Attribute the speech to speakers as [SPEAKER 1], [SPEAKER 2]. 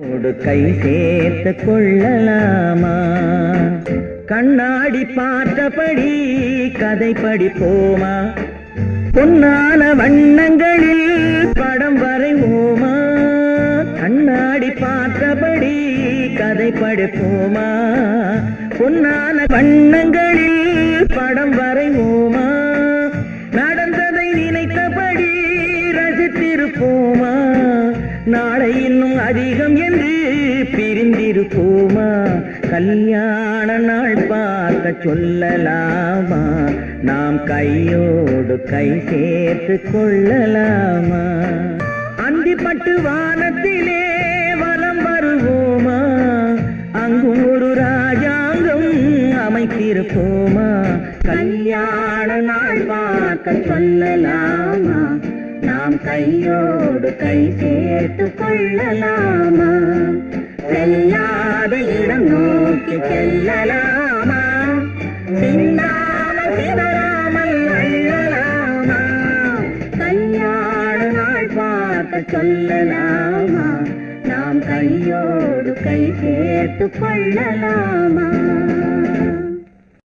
[SPEAKER 1] உடு கை சேர்த்து கொள்ளலாமா? கண்ணாடி பார்த்தபடி கதை படிப்போமா பொன்னான வண்ணங்களில் படம் வரைவோமா கண்ணாடி பார்த்தபடி கதை படிப்போமா பொன்னான வண்ணங்களில் படம் வரைவோமா நடந்ததை நினைத்தபடி ரசித்திருப்போமா? நாளை இன்னும் அதிகம் என்று பிரிந்திருப்போமா? கல்யாண நாள் பார்க்க சொல்லலாமா? நாம் கையோடு கை சேர்த்து கொள்ளலாமா? அந்திப்பட்டு வானத்திலே வலம் வருவோமா? அங்கும் ஒரு ராஜாங்கம் அமைத்திருப்போமா? கல்யாண நாள் பார்க்க சொல்லலாமா? நாம் கையோடு கை சேர்த்து கொள்ளலாமா? செல்லாத இடம் நோக்கி செல்லலாமா? சிந்தாமல் சிதறாமல் அள்ளலாமா? கையாடு நாள் பார்க்க சொல்லலாமா? நாம் கையோடு கை சேர்த்து கொள்ளலாமா?